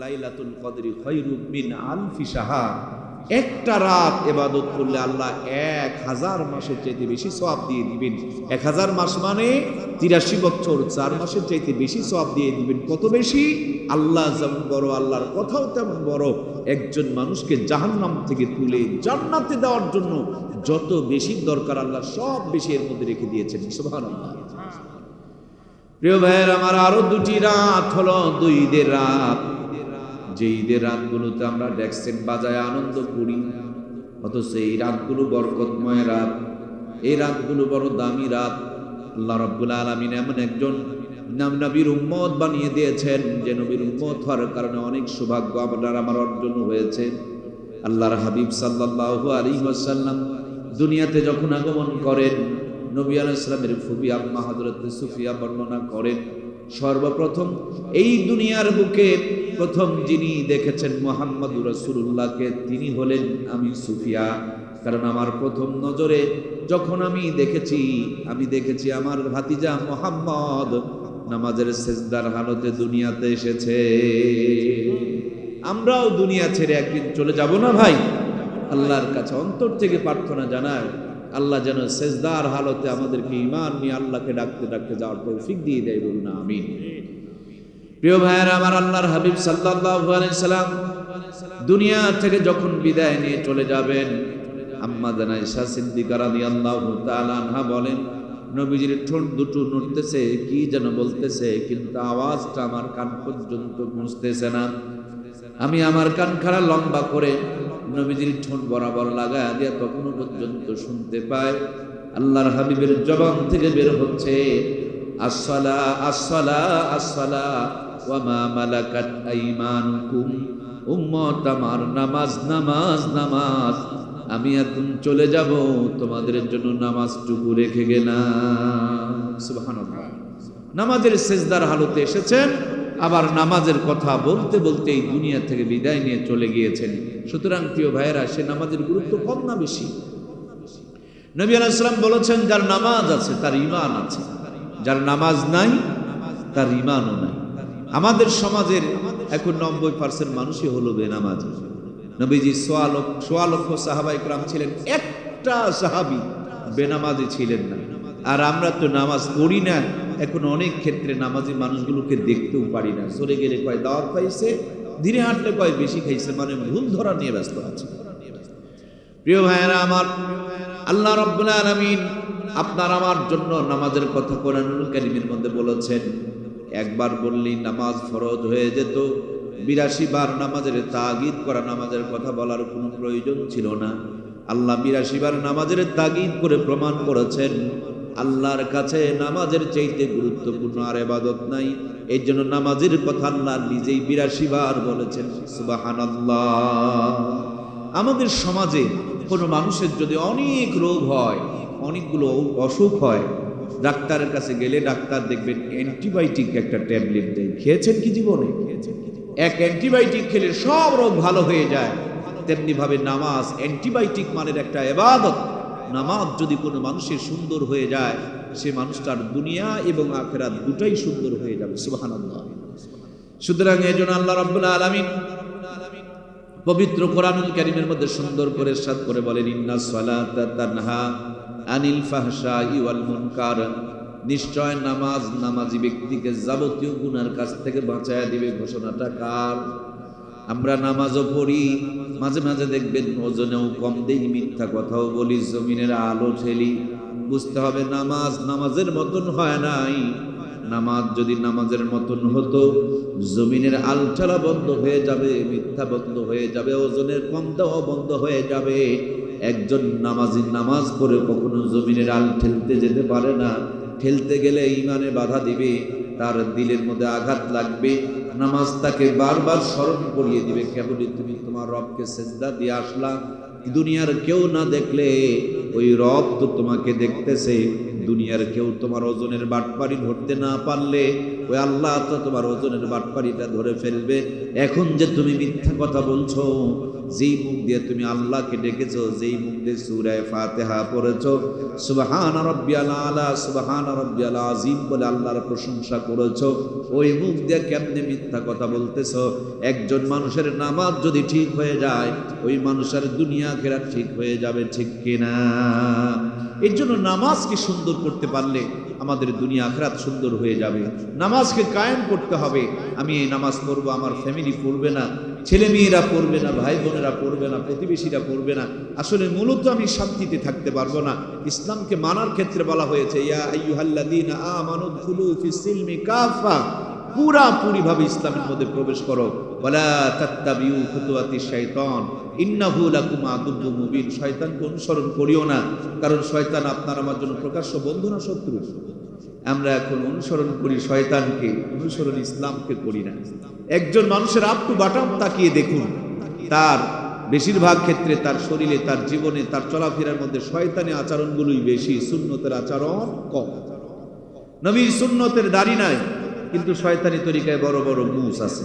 লাইলাতুল কদরি আলফি একটা রাত এবাদত করলে আল্লাহ এক হাজার মাসের চাইতে বেশি সওয়াব দিয়ে দিবেন। এক হাজার মাস মানে তিরাশি বছর, চার মাসের চাইতে বেশি সওয়াব দিয়ে দিবেন। কত বেশি? আল্লাহ যেমন বড়, আল্লাহর কথাও তেমন বড়। একজন মানুষকে জাহান্নাম থেকে তুলে জান্নাতে দেওয়ার জন্য যত বেশি দরকার আল্লাহ সব বেশি এর মধ্যে রেখে দিয়েছেন। সুবহানাল্লাহ। প্রিয় ভাইয়ের, আমার আরও দুটি রাত হলো দুই ঈদের রাত। যে ঈদের রাতগুলোতে আমরা ডেক্সেট বাজায় আনন্দ করি, অথচ এই রাতগুলো বরকতময় রাত। এই রাতগুলো বড় দামি রাত। আল্লাহ রব্বুল আলমিন এমন একজন নাম নবীর উম্মত বানিয়ে দিয়েছেন, যে নবীর উম্মত হওয়ার কারণে অনেক সৌভাগ্য আপনার আমার অর্জন হয়েছে। আল্লাহর হাবিব সাল্লাল্লাহু আলাইহি ওয়াসাল্লাম দুনিয়াতে যখন আগমন করেন, নবী আলাইহিসসালামের ফুবি আম্মা হযরত সুফিয়া বর্ণনা করেন, সর্বপ্রথম এই দুনিয়ার বুকে প্রথম যিনি দেখেছেন মোহাম্মদ রসুল্লাহকে তিনি হলেন আমি সুফিয়া কারণ আমার প্রথম নজরে যখন আমি দেখেছি আমি দেখেছি আমার ভাতিজা মোহাম্মদ নামাজের সেজদার হালতে দুনিয়াতে এসেছে। আমরাও দুনিয়া ছেড়ে একদিন চলে যাব না ভাই? আল্লাহর কাছে অন্তর থেকে প্রার্থনা জানায় আল্লাহ যেন সেজদার হালতে আমাদেরকে ইমান নিয়ে আল্লাহকে ডাকতে ডাকতে যাওয়ার তৌফিক দিয়ে দেয় বলুন, আমিন। প্রিয় ভাইয়ের, আমার আল্লাহর হাবিব সাল্লাল্লাহু আলাইহি সাল্লাম দুনিয়া থেকে যখন বিদায় নিয়ে চলে যাবেন, আম্মা জানাইশা সিদ্দিকা রাদিয়াল্লাহু তাআলা আনহা বলেন, নবীজির ঠোঁট দুটো নড়তেছে, কি যেন বলতেছে, কিন্তু আওয়াজটা আমার কান পর্যন্ত পৌঁছতেছে না। আমি আমার কান খাড়া লম্বা করে নবীজির ঠোঁট বরাবর লাগায় দিয়া তখনও পর্যন্ত শুনতে পায় আল্লাহর হাবিবের জবান থেকে বের হচ্ছে, আসসালা আসসালা আসসালা। মালাকাত আইমানুকুম উম্মত আমার নামাজ নামাজ নামাজ। আমি এখন চলে যাব তোমাদের জন্য নামাজ নামাজটুকু রেখে গেলাম। নামাজের সেজদার হালতে এসেছেন, আবার নামাজের কথা বলতে বলতে এই দুনিয়া থেকে বিদায় নিয়ে চলে গিয়েছেন। সুতরাং প্রিয় ভাইয়েরা, সে নামাজের গুরুত্ব কম না বেশি? নবী আলাইসালাম বলেছেন, যার নামাজ আছে, তার ইমান আছে। যার নামাজ নাই, তার ইমানও নাই। আমাদের সমাজের এখন নব্বই পার্সেন্ট মানুষই হলো বেনামাজ। নবীজি সোয়া লক্ষ সোয়া লক্ষ সাহাবা ইকরাম ছিলেন। একটা সাহাবি বেনামাজি ছিলেন না। আর আমরা তো নামাজ পড়ি না। এখন অনেক ক্ষেত্রে নামাজি মানুষগুলোকে দেখতেও পারি না। সরে গেলে কয়, দাওয়াত পাইছে ধীরে হাঁটলে কয়, বেশি খাইছে। মানে ভুল ধরা নিয়ে ব্যস্ত আছে। প্রিয় ভাইয়েরা আমার, আল্লাহ রব্বুল আলামিন আপনার আমার জন্য নামাজের কথা কোরআনুল কারীমের মধ্যে বলেছেন একবার বললেই নামাজ ফরজ হয়ে যেত। বিরাশি বার নামাজের তাগিদ করা নামাজের কথা বলার কোনো প্রয়োজন ছিল না। আল্লাহ বিরাশি বার নামাজের তাগিদ করে প্রমাণ করেছেন, আল্লাহর কাছে নামাজের চাইতে গুরুত্বপূর্ণ আর এবাদত নাই। এই জন্য নামাজের কথা আল্লাহ নিজেই বিরাশি বার বলেছেন, সুবহানাল্লাহ। আমাদের সমাজে কোনো মানুষের যদি অনেক রোগ হয়, অনেকগুলো অসুখ হয় ডাক্তারের কাছে গেলে ডাক্তার দেখবেন অ্যান্টিবায়োটিক একটা ট্যাবলেট দেয়। খেয়েছেন কি জীবনে? এক অ্যান্টিবায়োটিক খেলে সব রোগ ভালো হয়ে যায়। তেমনি ভাবে নামাজ অ্যান্টিবায়োটিক মানের একটা এবাদত। নামাজ যদি কোনো মানুষের সুন্দর হয়ে যায়, সে মানুষটার দুনিয়া এবং আখেরাত দুটাই সুন্দর হয়ে যাবে। সুবহানাল্লাহ। সুতরাং এই জন্য আল্লাহ রাব্বুল আলামিন পবিত্র কোরআনুল কারীমের মধ্যে সুন্দর করে সাদ করে বলেন, ইন্না সালাতা তানহা আনিল ফাহশাই ওয়াল মুনকার, নিশ্চয় নামাজ নামাজি ব্যক্তিকে যাবতীয় গুনার কাছ থেকে বাঁচায় দিবে ঘোষণাটা কার? আমরা নামাজও পড়ি, মাঝে মাঝে দেখবেন ওজনেও কম দেই মিথ্যা কথাও বলি, জমিনের আলো ঠেলি। বুঝতে হবে নামাজ নামাজের মতন হয় নাই। নামাজ যদি নামাজের মতন হতো, জমিনের আলচালা বন্ধ হয়ে যাবে, মিথ্যা বন্ধ হয়ে যাবে, ওজনের কম দেওয়া বন্ধ হয়ে যাবে। একজন নামাজি নামাজ পড়ে কখনো জমিনের আল ঠেলতে যেতে পারে না। ঠেলতে গেলে ইমানে বাধা দিবে, তার দিলের মধ্যে আঘাত লাগবে, নামাজ তাকে বারবার স্মরণ করিয়ে দিবে। কেবলই তুমি তোমার রবকে সেজদা দিয়ে আসলা। দুনিয়ার কেউ না দেখলে ওই রব তো তোমাকে দেখতেছে। দুনিয়ার কেউ তোমার ওজনের বাটপারি ধরতে না পারলে ওই আল্লাহ তো তোমার ওজনের বাটপারিটা ধরে ফেলবে। এখন যে তুমি মিথ্যা কথা বলছো যেই মুখ দিয়ে তুমি আল্লাহকে ডেকেছো, যেই মুখ দিয়ে সুরায় ফাতেহা পড়েছো, সুবহান রব্বিয়াল আলা, সুবহান রব্বিয়াল আজিম বলে আল্লাহর প্রশংসা করেছ। ওই মুখ দিয়ে কেমনে মিথ্যা কথা বলতেছ? একজন মানুষের নামাজ যদি ঠিক হয়ে যায়, ওই মানুষের দুনিয়া ফেরা ঠিক হয়ে যাবে, ঠিক কিনা? এর জন্য নামাজকে সুন্দর করতে পারলে? আমাদের দুনিয়া আখরাত সুন্দর হয়ে যাবে। নামাজকে কায়েম করতে হবে। আমি এই নামাজ পড়ব, আমার ফ্যামিলি পড়বে না ছেলে মেয়েরা পড়বে না ভাই বোনেরা পড়বে না, প্রতিবেশীরা পড়বে না। আসলে মূলত আমি শান্তিতে থাকতে পারব না। ইসলামকে মানার ক্ষেত্রে বলা হয়েছে, ইয়া দুখুলু ফিস কাফা। পুরাপুরি ভাবে ইসলামের মধ্যে প্রবেশ করো। ওয়ালা তাত্তাবিউ খুতুওয়াতি শাইতান, ইন্নাহু লাকুম আদুব্বু মুবিন। শয়তানকে অনুসরণ করিও না, কারণ শয়তান আপনার আমার জন্য প্রকাশ্য বন্ধু না শত্রু। আমরা এখন অনুসরণ করি শয়তানকে, অনুসরণ ইসলামকে করি না। একজন মানুষের আপ টু বাটাম তাকিয়ে দেখুন, তার বেশিরভাগ ক্ষেত্রে তার শরীরে, তার জীবনে, তার চলাফেরার মধ্যে শয়তানি আচরণগুলোই বেশি, সুন্নতের আচরণ কম। নবীর সুন্নতের দাড়ি নাই, কিন্তু শয়তানি তরিকায় বড় বড় মুস আছে।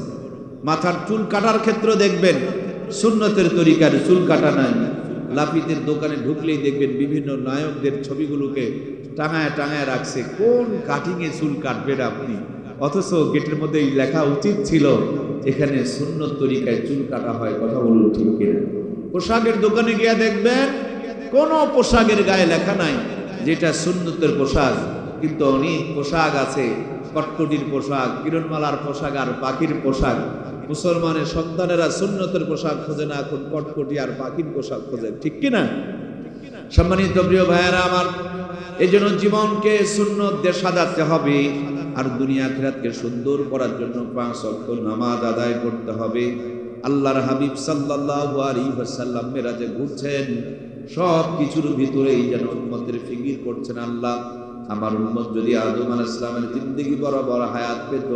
মাথার চুল কাটার ক্ষেত্রে দেখবেন সুন্নতের তরিকার চুল কাটা নাই। লাফিতের দোকানে ঢুকলেই দেখবেন বিভিন্ন নায়কদের ছবিগুলোকে টাঙায় টাঙায় রাখছে। কোন কাটিংয়ে চুল কাটবেন আপনি? অথচ গেটের মধ্যে লেখা উচিত ছিল, এখানে সুন্নত তরিকায় চুল কাটা হয়, কথা বলুন ঠিক কিনা? পোশাকের দোকানে গিয়ে দেখবেন, কোন পোশাকের গায়ে লেখা নাই যেটা সুন্নতের পোশাক। কিন্তু অনেক পোশাক আছে, কটকটির পোশাক, কিরণমালার পোশাক আর পাখির পোশাক। মুসলমানের সন্তানেরা সুন্নতের পোশাক খোঁজে না, এখন কটকটি আর পাখির পোশাক খোঁজে। ঠিক কিনা? সম্মানিত প্রিয় ভাইয়েরা আমার এই জন্য জীবনকে সুন্নত দিয়ে সাজাতে হবে আর দুনিয়া খেরাতকে সুন্দর করার জন্য পাঁচ অক্ট নামাজ আদায় করতে হবে। আল্লাহর হাবিব সাল্লাল্লাহু আলাইহি ওয়াসাল্লাম মেরাজে ঘুরছেন সব কিছুর ভিতরেই যেন উম্মতের ফিকির করছেন আল্লাহ। আমার উম্মত যদি আদম আলাইহিস সালামের জিন্দেগি বরাবর হায়াত পেত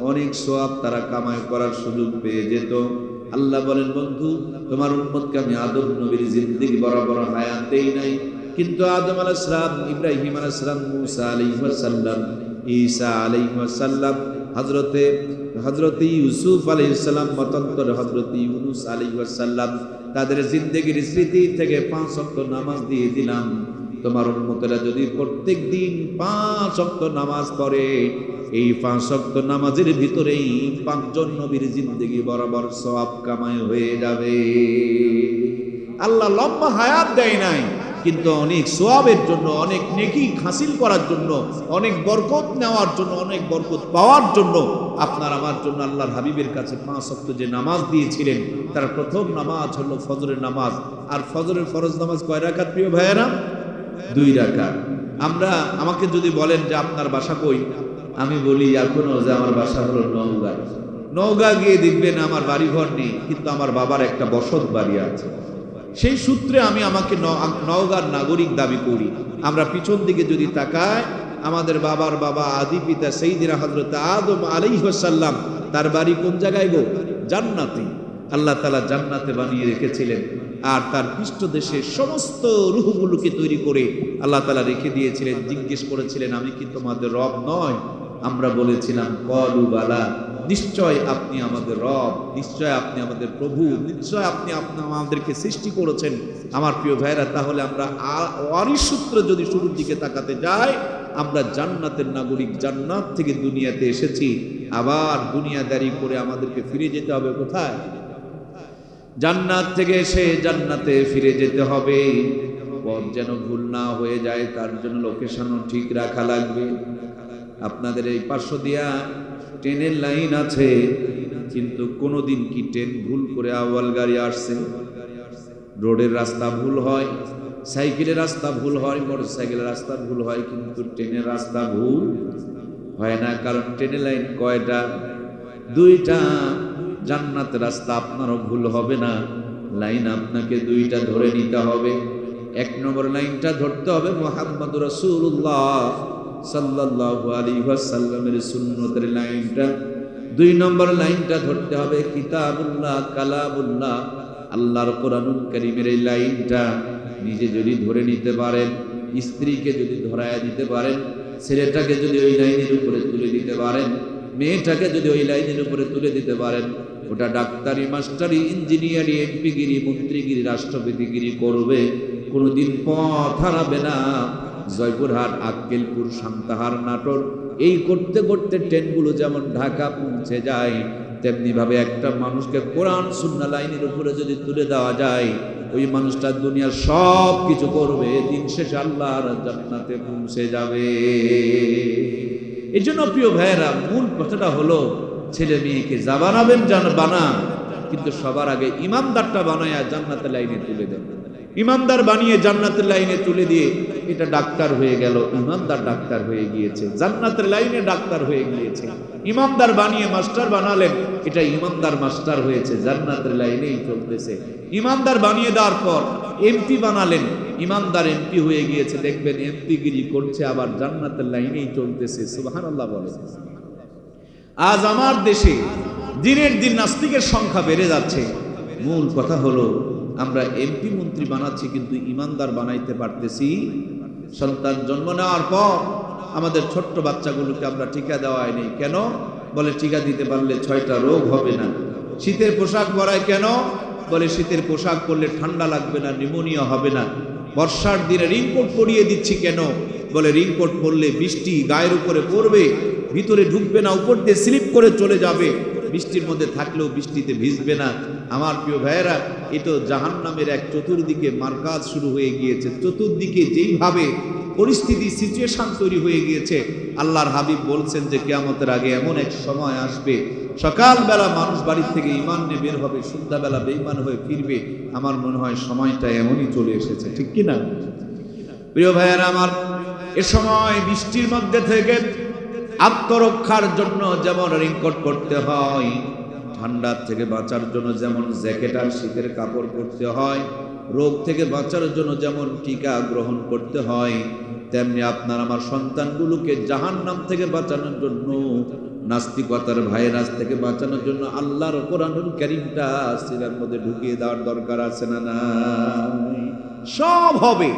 অনেক সোয়াব তারা কামাই করার সুযোগ পেয়ে যেত। আল্লাহ বলেন, বন্ধু, তোমার উম্মতকে আমি আদম নবীর জিন্দেগি বরাবর হায়াত দেই নাই। কিন্তু আদম আলাইহিস সালাম, ইব্রাহিম আলাইহিস সালাম, মুসা আলাইহিস সালাম, ঈসা আলাইহিস সালাম, হযরতে, হযরত ইউসুফ আলাইহিস সালাম, মতান্তর হযরত ইউনুস আলাইহিস সালাম, তাদের জিন্দেগির স্মৃতি থেকে পাঁচ ওয়াক্ত নামাজ দিয়ে দিলাম। তোমার উন্মতেরা যদি প্রত্যেক দিন পাঁচ অক্ত নামাজ পড়ে, এই পাঁচ অক্ত নামাজের ভিতরেই পাঁচজন নবীর জিন্দগি বরাবর সব কামাই হয়ে যাবে। আল্লাহ লম্বা হায়াত দেয় নাই, কিন্তু অনেক সোয়াবের জন্য, অনেক নেকি হাসিল করার জন্য, অনেক বরকত নেওয়ার জন্য, অনেক বরকত পাওয়ার জন্য আপনার আমার জন্য আল্লাহর হাবিবের কাছে পাঁচ অক্ত যে নামাজ দিয়েছিলেন, তার প্রথম নামাজ হলো ফজরের নামাজ। আর ফজরের ফরজ নামাজ কয় রাখার প্রিয় ভাইয়েরা? দুই রাকাত। আমরা, আমাকে যদি বলেন যে আপনার বাসা কই? আমি বলি, এখনও যে আমার বাসা হলো নওগাঁ। নওগাঁ গিয়ে দেখবেন আমার বাড়ি ঘর নেই, কিন্তু আমার বাবার একটা বসত বাড়ি আছে। সেই সূত্রে আমি আমাকে নওগাঁর নাগরিক দাবি করি। আমরা পিছন দিকে যদি তাকাই, আমাদের বাবার বাবা, আদি পিতা সেইদিনা হজরত আদম আলাইহাল্লাম তার বাড়ি কোন জায়গায় গো? জান্নাতে। আল্লাহ তালা জান্নাতে বানিয়ে রেখেছিলেন। আর তার পৃষ্ঠদেশে সমস্ত রুহগুলোকে তৈরি করে আল্লাহ তালা রেখে দিয়েছিলেন, জিজ্ঞেস করেছিলেন, আমি কি তোমাদের রব নয়? আমরা বলেছিলাম, কলু বালা, নিশ্চয় আপনি আমাদের রব, নিশ্চয় আপনি আমাদের প্রভু, নিশ্চয় আপনি আপনি, আমাদেরকে সৃষ্টি করেছেন। আমার প্রিয় ভাইরা তাহলে আমরা আ- ওয়ারিশ সূত্র যদি শুরুর দিকে তাকাতে যাই, আমরা জান্নাতের নাগরিক, জান্নাত থেকে দুনিয়াতে এসেছি। আবার দুনিয়াদারি করে আমাদেরকে ফিরে যেতে হবে কোথায়? জান্নাত থেকে এসে জান্নাতে ফিরে যেতে হবে। পথ যেন ভুল না হয়ে যায়, তার জন্য লোকেশনও ঠিক রাখা লাগবে। আপনাদের এই পার্শ্ব দিয়া ট্রেনের লাইন আছে, কিন্তু কোনোদিন কি ট্রেন ভুল করে আওয়াল গাড়ি আসছে? রোডের রাস্তা ভুল হয়, সাইকেলের রাস্তা ভুল হয় মোটর সাইকেলের রাস্তা ভুল হয়, কিন্তু ট্রেনের রাস্তা ভুল হয় না, কারণ ট্রেনের লাইন কয়টা? দুইটা। জান্নাতের রাস্তা আপনারও ভুল হবে না। লাইন আপনাকে দুইটা ধরে নিতে হবে। এক নম্বর লাইনটা ধরতে হবে মোহাম্মদ রসুল্লাহ সাল্লাল্লাহু আলাইহি ওয়াসাল্লামের সুন্নতের লাইনটা। দুই নম্বর লাইনটা ধরতে হবে কিতাবুল্লাহ, কালামুল্লাহ, আল্লাহর কোরআনুল কারীমের এই লাইনটা। নিজে যদি ধরে নিতে পারেন, স্ত্রীকে যদি ধরায় দিতে পারেন, ছেলেটাকে যদি ওই লাইনের উপরে তুলে দিতে পারেন, মেয়েটাকে যদি ওই লাইনের উপরে তুলে দিতে পারেন ওটা ডাক্তারি, মাস্টারি, ইঞ্জিনিয়ারি, এমপিগিরি, মন্ত্রীগিরি, রাষ্ট্রপতিগিরি করবে, কোনোদিন পথ হারাবে না। জয়পুরহাট, আক্কেলপুর, সান্তাহার নাটোর, এই করতে করতে ট্রেনগুলো যেমন ঢাকা পৌঁছে যায় তেমনি ভাবে একটা মানুষকে কোরআন সুন্না লাইনের উপরে যদি তুলে দেওয়া যায়, ওই মানুষটা দুনিয়ার সব কিছু করবে, দিন শেষে জান্নাতে পৌঁছে যাবে। এই জন্য প্রিয় ভাইয়েরা, মূল কথাটা হলো ছেলে মেয়েকে যা বানাবেন বানান, কিন্তু সবার আগে ইমামদারটা বানায় জান্নাতের লাইনে তুলে দেন। ইমামদার বানিয়ে জান্নাতের লাইনে তুলে দিয়ে এটা ডাক্তার হয়ে গেল, ইমামদার ডাক্তার হয়ে গিয়েছে, জান্নাতের লাইনে ডাক্তার হয়ে গিয়েছে। ইমামদার বানিয়ে মাস্টার বানালেন, এটা ইমামদার মাস্টার হয়েছে, জান্নাতের লাইনেই চলতেছে। ইমামদার বানিয়ে দেওয়ার পর এমপি বানালেন, ইমামদার এমপি হয়ে গিয়েছে, দেখবেন এমপি গিরি করছে, আবার জান্নাতের লাইনেই চলতেছে, সুবহানাল্লাহ বলে আজ আমার দেশে দিনের দিন নাস্তিকের সংখ্যা বেড়ে যাচ্ছে। মূল কথা হলো, আমরা এমপি মন্ত্রী বানাচ্ছি, কিন্তু ইমানদার বানাইতে পারতেছি। সন্তান জন্ম নেওয়ার পর আমাদের ছোট্ট বাচ্চাগুলোকে আমরা টিকা দেওয়াই নেই কেন? বলে টিকা দিতে পারলে ছয়টা রোগ হবে না। শীতের পোশাক পরায় কেন? বলে শীতের পোশাক পরলে ঠান্ডা লাগবে না নিউমোনিয়া হবে না। বর্ষার দিনে রিংকোট পরিয়ে দিচ্ছি কেন? বলে রিংকোট পরলে বৃষ্টি গায়ের উপরে পড়বে, ভিতরে ঢুকবে না, উপর দিয়ে স্লিপ করে চলে যাবে। বৃষ্টির মধ্যে থাকলেও বৃষ্টিতে ভিজবে না। আমার প্রিয় ভাইয়েরা, এ তো জাহান নামের এক চতুর্দিকে মার্কাজ শুরু হয়ে গিয়েছে। চতুর্দিকে যেইভাবে পরিস্থিতি সিচুয়েশন তৈরি হয়ে গিয়েছে, আল্লাহর হাবিব বলছেন যে কেয়ামতের আগে এমন এক সময় আসবে। সকালবেলা মানুষ বাড়ির থেকে ইমান নিয়ে বের হবে, সন্ধ্যাবেলা বেইমান হয়ে ফিরবে। আমার মনে হয় সময়টা এমনই চলে এসেছে। ঠিক কিনা? প্রিয় ভাইয়েরা, আমার এ সময় বৃষ্টির মধ্যে থেকে আত্মরক্ষার জন্য যেমন রেইনকোট করতে হয় ঠান্ডার থেকে বাঁচার জন্য যেমন জ্যাকেট আর শীতের কাপড় পরতে হয়, রোগ থেকে বাঁচার জন্য যেমন টিকা গ্রহণ করতে হয়, তেমনি আপনার আমার সন্তানগুলোকে জাহান নাম থেকে বাঁচানোর জন্য, নাস্তিকতার ভাইরাস থেকে বাঁচানোর জন্য আল্লাহর কোরআনুল করিমটা সিরার মধ্যে ঢুকিয়ে দেওয়ার দরকার আছে না না সব হবে।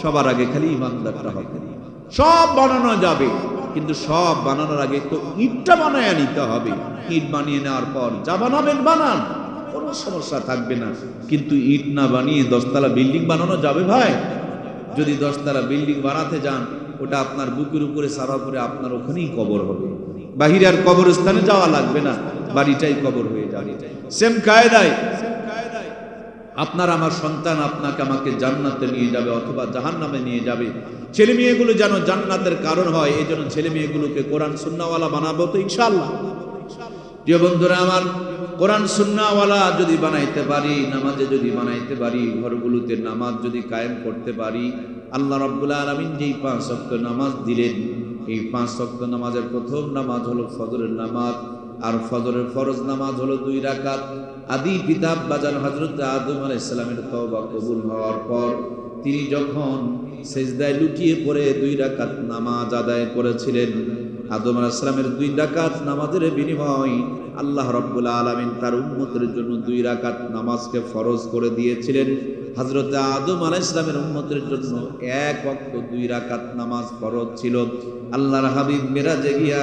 সবার আগে খালি ইমানদারটা হবে। সব বানানো যাবে। কিন্তু সব বানানোর আগে তো ইটটা বানায় নিতে হবে। ইট বানিয়ে নেওয়ার পর যা বানাবেন, বানান। কোনো সমস্যা থাকবে না। কিন্তু ইট না বানিয়ে দশতলা বিল্ডিং বানানো যাবে ভাই। যদি দশতলা বিল্ডিং বানাতে যান, ওটা আপনার বুকের উপরে সারা করে আপনার ওখানেই কবর হবে। বাহিরে আর কবরস্থানে যাওয়া লাগবে না। বাড়িটাই কবর হয়ে যাবে। সেম কায়দায় আপনার আমার সন্তান আপনাকে আমাকে জান্নাতে নিয়ে যাবে অথবা জাহান নামে নিয়ে যাবে। ছেলে মেয়েগুলো যেন জান্নাতের কারণ হয়, এই জন্য ছেলে মেয়েগুলোকে কোরআন সুন্নাওয়ালা বানাবো তো ইনশাল্লাহ প্রিয় বন্ধুরা আমার, কোরআন সুন্নাওয়ালা যদি বানাইতে পারি, নামাজে যদি বানাইতে পারি, ঘরগুলোতে নামাজ যদি কায়েম করতে পারি, আল্লাহ রাব্বুল আলামিন যেই পাঁচ ওয়াক্ত নামাজ দিলেন, এই পাঁচ ওয়াক্ত নামাজের প্রথম নামাজ হলো ফজরের নামাজ আর ফজরের ফরজ নামাজ হলো দুই রাকাত। আদি পিতাব বাজান হজরত আদম আলাইহিস ইসলামের তওবা কবুল হওয়ার পর তিনি যখন সেজদায় লুটিয়ে পড়ে দুই রাকাত নামাজ আদায় করেছিলেন, আদম আলাইসালামের দুই রাকাত নামাজের বিনিময় আল্লাহ রব্বুল আলমিন তার উম্মতের জন্য দুই রাকাত নামাজকে ফরজ করে দিয়েছিলেন। হজরত আদম আলাইসলামের উম্মতের জন্য এক অক্ত দুই রাকাত নামাজ ফরজ ছিল। আল্লাহর হাবিব মেরাজে গিয়া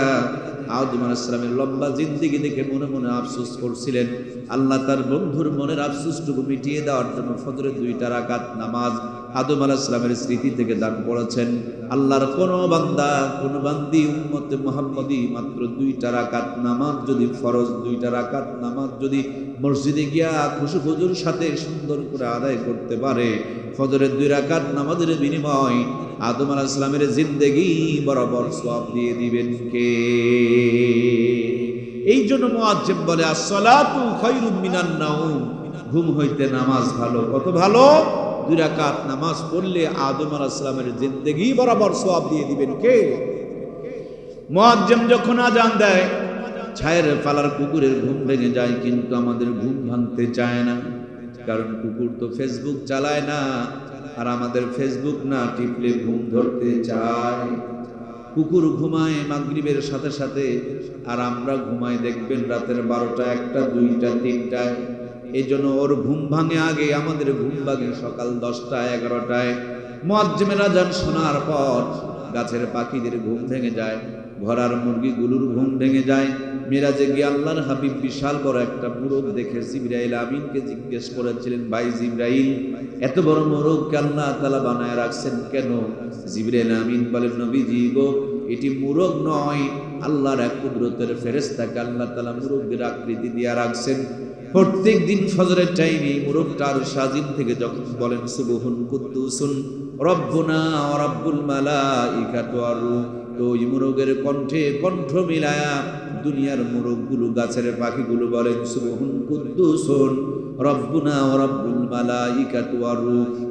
আদম আলাইসলামের লম্বা জিন্দিগি দেখে মনে মনে আফসোস করছিলেন। আল্লাহ তার বন্ধুর মনের আফসোসটুকু মিটিয়ে দেওয়ার জন্য ফজরের দুইটা রাকাত নামাজ আদম আলাইসলামের স্মৃতি থেকে দান করেছেন। আল্লাহর কোন বান্দা, কোন বান্দি, উম্মতে মোহাম্মদী মাত্র দুইটা রাকাত নামাজ যদি ফরজ, দুইটা রাকাত নামাজ যদি মসজিদে গিয়া খুশু খুজুর সাথে সুন্দর করে আদায় করতে পারে। ফজরের দুই রাকাত নামাজের বিনিময় আদম আলাহ ইসলামের জিন্দেগি বরাবর সব দিয়ে দিবেন কে? এই জন্য মুআজ্জিম বলে, আসসালাতু খায়রুম মিনান নাউম ঘুম হইতে নামাজ ভালো। কত ভালো? দুই রাকাত নামাজ পড়লে আদম আলাহ ইসলামের জিন্দেগি বরাবর সব দিয়ে দিবেন কে? মুআজ্জিম যখন আজান দেয় ছায়ের পালার কুকুরের ঘুম ভেঙে যায়, কিন্তু আমাদের ঘুম ভাঙতে চায় না। কারণ কুকুর তো ফেসবুক চালায় না, আর আমাদের ফেসবুক না টিপলে ঘুম ধরতে চায়। কুকুর ঘুমায় মাগরিবের সাথে সাথে, আর আমরা ঘুমাই দেখবেন রাতের বারোটা, একটা, দুইটা, তিনটায়। এই জন্য ওর ঘুম ভাঙে আগে আমাদের ঘুম ভাঙে সকাল দশটা এগারোটায়। মজ্জমেরা যান শোনার পর গাছের পাখিদের ঘুম ভেঙে যায়। ঘোড়ার মুরগিগুলোর ঘুম ভেঙে যায়। মেরাজে গিয়ে আল্লাহর হাবিব বিশাল বড় একটা মোরগ দেখে জিব্রাইল আমিনকে জিজ্ঞেস করেছিলেন, ভাই জিব্রাইল, এত বড় মোরগকে আল্লাহ তালা বানায় রাখছেন কেন? জিব্রাইল আমিন বলেন, নবীজি গো, এটি মুরগ নয়, আল্লাহর এক কুদরতের ফেরেস্তাকে আল্লাহ তালা মুরগের আকৃতি দিয়া রাখছেন। প্রত্যেক দিন ফজরের টাইমে মুরগটার সাজিন থেকে যখন বলেন, সুবহুন কুদ্দুসুন, রব্বুনা রব্বুল মালাইকাতু আর রূহ তো ওই মুরগের কণ্ঠে কণ্ঠ মিলায়া দুনিয়ার মুরগগুলো, গাছের পাখিগুলো বলেন সুবহুন কুদ্দুসুন, রব্বুনা রব্বুল মালাইকাতু আর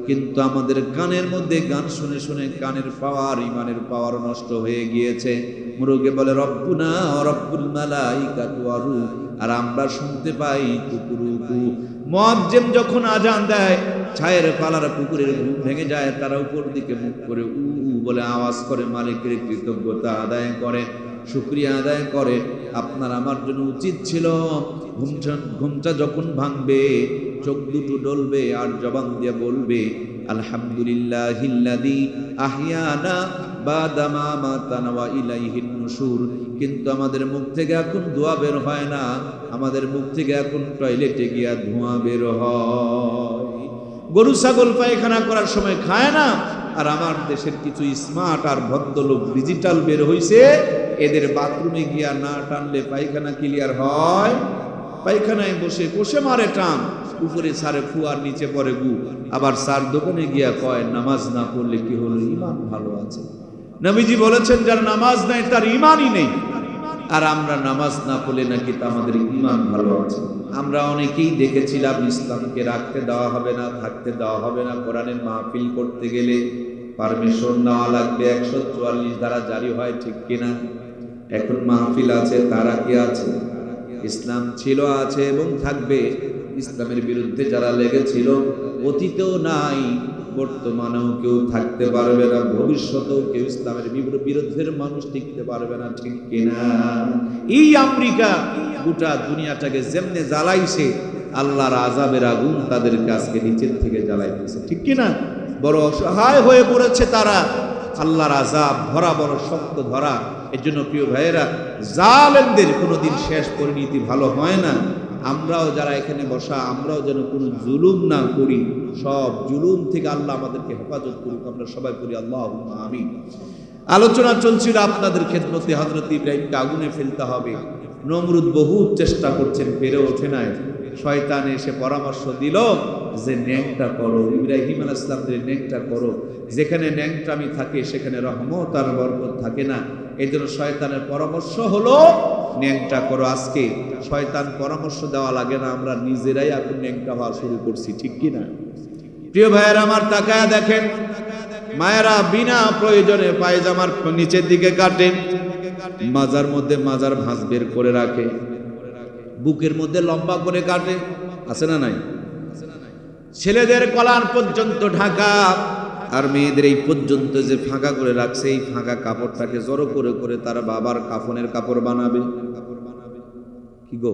কিন্তু আমাদের কানের মধ্যে গান শুনে শুনে কানের পাওয়ার, ইমানের পাওয়ার নষ্ট হয়ে গিয়েছে। মুরগে বলে, রব্বুনা রব্বুল মালাইকাতু আর আর আমরা শুনতে পাই কুকুরুকু মুয়াজ্জিম যখন আজান দেয়, ছায়ের পালার পুকুরের ঘুম ভেঙে যায়, তারা উপর দিকে মুখ করে উ বলে আওয়াজ করে মালিকের কৃতজ্ঞতা আদায় করে, শুক্রিয়া আদায় করে। আপনার আমার জন্য উচিত ছিল, ঘুমটা ঘুমটা যখন ভাঙবে, চোখ দুটো ডলবে আর জবান দিয়ে বলবে আলহামদুলিল্লাহ হিল্লাদি আহিয়ানা বাদামা মাতানা ওয়া ইলাইহিন কিন্তু আমাদের মুখ থেকে এখন ধোঁয়া বের হয় না, আমাদের মুখ থেকে এখন টয়লেটে গিয়া ধোঁয়া বের হয়। গরু, ছাগল, পায়খানা করার সময় খায় না আর আমার দেশের কিছু স্মার্ট আর ভদ্রলোক ডিজিটাল বের হইছে, এদের বাথরুমে গিয়া না টানলে পায়খানা ক্লিয়ার হয়। পায়খানায় বসে বসে মারে টান, উপরে সারে ফুয়ার নিচে পরে গু। আবার সার দোকানে গিয়া কয়, নামাজ না পড়লে কি হলো? ইমান ভালো আছে। নবীজি বলেছেন, যার নামাজ নাই, তার ইমানই নেই। আর আমরা নামাজ না পড়লে নাকি তা আমাদের ইমান ভালো আছে? আমরা অনেকেই দেখেছিলাম ইসলামকে রাখতে দেওয়া হবে না, থাকতে দেওয়া হবে না, কোরআনের মাহফিল করতে গেলে পারমিশন নেওয়া লাগবে একশো চুয়াল্লিশ দ্বারা জারি হয় ঠিক কিনা? এখন মাহফিল আছে, তারা কি আছে? ইসলাম ছিল, আছে এবং থাকবে। ইসলামের বিরুদ্ধে যারা লেগেছিল, অতীতেও নাই, বর্তমানেও কেউ থাকতে পারবে না, ভবিষ্যতেও কেউ ইসলামের বিরুদ্ধের মানুষ টিকতে পারবে না ঠিক কিনা? এই আমেরিকা গোটা দুনিয়াটাকে যেমনে জ্বালাইছে, আল্লাহর আজাবের আগুন তাদের কাছকে নিচের থেকে জ্বালাইতেছে, ঠিক কিনা? বড় অসহায় হয়ে পড়েছে তারা। আল্লাহর আজাব ধরা বড় শক্ত ধরা। এর জন্য প্রিয় ভাইয়েরা, জালেমদের কোনোদিন শেষ পরিণতি ভালো হয় না। আমরাও যারা এখানে বসা, আমরাও যেন কোনো জুলুম না করি। সব জুলুম থেকে আল্লাহ আমাদেরকে হেফাজত করুক, আমরা সবাই করি। আল্লাহ আমি আলোচনা চলছিল আপনাদের খেদমতে হজরত ইব্রাহিমকে আগুনে ফেলতে হবে। নমরুদ বহু চেষ্টা করছেন, পেরে ওঠে নাই। শয়তান এসে পরামর্শ দিল যে ন্যাংটা করো, ইব্রাহিম আল ইসলামদের ন্যাংটা করো। যেখানে ন্যাংটামি থাকে, সেখানে রহমত আর বরকত থাকে না। এই জন্য শয়তানের পরামর্শ হলো, ন্যাংটা করো আজকে। শয়তান পরামর্শ দেওয়া লাগে না, আমরা নিজেরাই এখন ন্যাংটা হওয়া শুরু করছি, ঠিক কি না? প্রিয় ভাইয়েরা, আমার তাকায় দেখেন, মায়েরা বিনা প্রয়োজনে পায়জামার নিচের দিকে কাটেন মাজার মধ্যে মাজার ভাঁজ বের করে রাখে। বুকের মধ্যে লম্বা করে কাটে, আছে না নাই? ছেলেদের কলার পর্যন্ত ঢাকা, আর মেয়েদের এই পর্যন্ত যে ফাঁকা করে রাখছে, এই ফাঁকা কাপড়টাকে জড়ো করে করে তারা বাবার কাফনের কাপড় বানাবে। কি গো?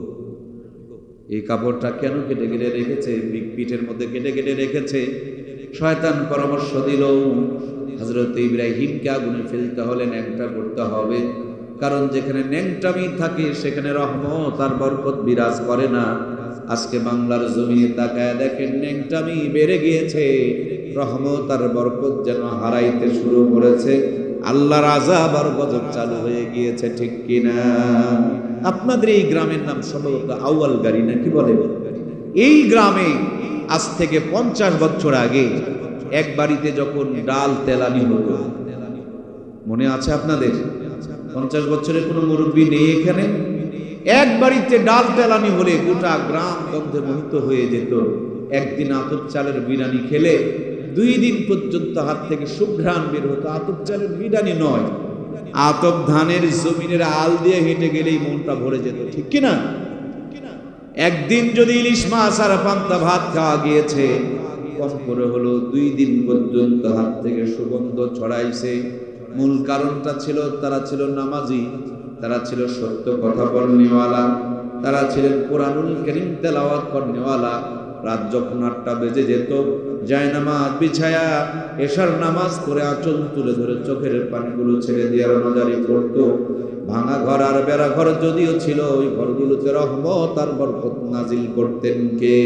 এই কাপড়টা কেন কেটে কেটে রেখেছে? পিঠের মধ্যে কেটে কেটে রেখেছে। শয়তান পরামর্শ দিল হজরত ইব্রাহিমকে আগুনে ফেলতে হলেন একটা করতে হবে। কারণ যেখানে ন্যাংটামি থাকে, সেখানে রহমত আর বরকত বিরাজ করে না। আজকে বাংলার জমিনে তাকায় দেখেন ন্যাংটামি বেড়ে গিয়েছে। রহমত আর বরকত যেন হারাইতে শুরু করেছে। আল্লাহর আজাব আর গজব চালু হয়ে গিয়েছে, ঠিক কিনা? আপনাদের এই গ্রামের নাম সম্ভবত আউয়াল গাড়ি, নাকি বলে এই গ্রামে আজ থেকে পঞ্চাশ বছর আগে এক বাড়িতে যখন ডাল তেলানি হতো, মনে আছে আপনাদের? পঞ্চাশ বছরের কোনো মুরব্বী নেই এখানে। এক বাড়িতে ডাল তেলানি হলে গোটা গ্রাম গন্ধে মোহিত হয়ে যেত। একদিন আতপ চালের বিরিয়ানি খেলে দুই দিন পর্যন্ত হাত থেকে সুঘ্রাণ বের হতো। আতপ চালের বিরিয়ানি নয়, আতপ ধানের জমিনের আল দিয়ে হেঁটে গেলেই মনটা ভরে যেত, ঠিক কিনা? একদিন যদি ইলিশ মাছ আর পান্তা ভাত খাওয়া গিয়েছে, কম করে হলো দুই দিন পর্যন্ত হাত থেকে সুগন্ধ ছড়াইছে। মূল কারণটা ছিল, তারা ছিল নামাজি, তারা ছিল সত্য কথা বলনেওয়ালা, তারা ছিলেন কোরআনুল করিম তেলাওয়াত করনেওয়ালা। রাত যখন আটটা বেজে যেত, জায়নামাজ বিছায়া এশার নামাজ পড়ে আঁচল তুলে ধরে চোখের পানিগুলো ছেড়ে দিয়ে মাজারি করতো ভাঙা ঘর আর বেড়া ঘর যদিও ছিল, ওই ঘরগুলোতে রহমত আর বরকত নাজিল করতেন কে?